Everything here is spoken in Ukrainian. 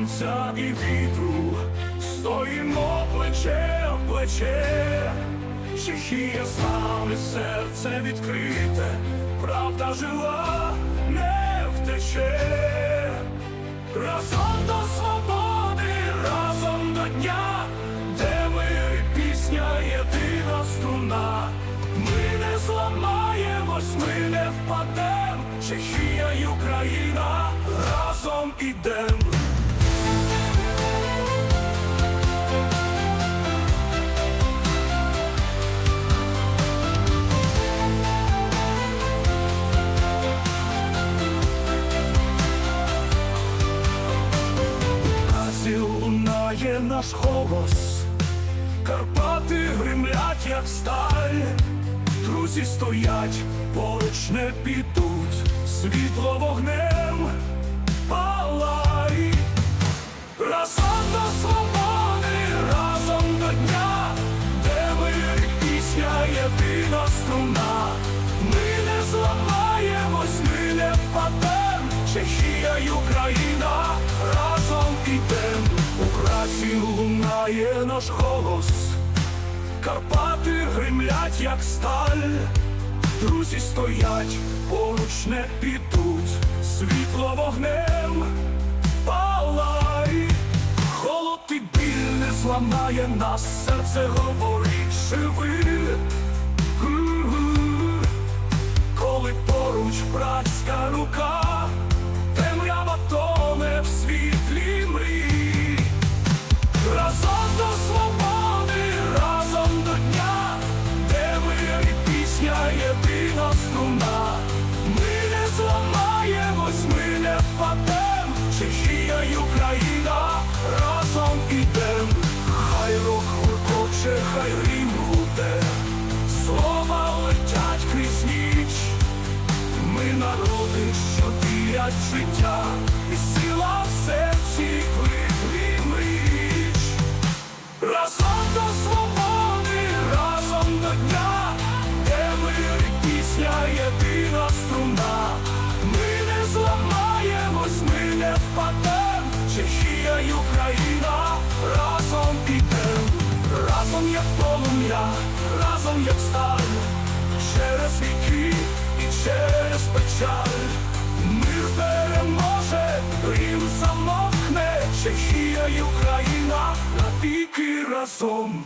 сонця і вітру, стоїмо плече в плече, Чехія з нами серце відкрите, правда жива не втече, разом до свободи, разом до дня, де мир і пісня єдина струна. Ми не зламаємось, ми не впадем, Чехія й Україна? Разом ідем. Наш голос, Карпати гримлять, як сталь, друзі стоять, поруч не підуть, світло вогнем палай. Разом до свободи, разом до дня, де мир і пісня єдина струна. Ми не зламаємось, ми не впадем, Чехія й Україна разом ідем. Наш голос, Карпати гримлять, як сталь. Друзі стоять, поруч не підуть, світло вогнем палай, холод і біль не зламає нас, серце говорить живи. Чехія Україна разом ідем. Хай рок гуркоче, хай рім гуде, слова летять крізь ніч. Ми народи, що вірять життя, і сила в серці кликві мріч. Разом до свободи, разом до дня, де мир пісня єдина струна. Впадем, Чехія й Україна разом підем, разом як полум'я, разом як сталь, через віки і через печаль. Мир переможе, Рим замовкне, Чехія й Україна навіки разом.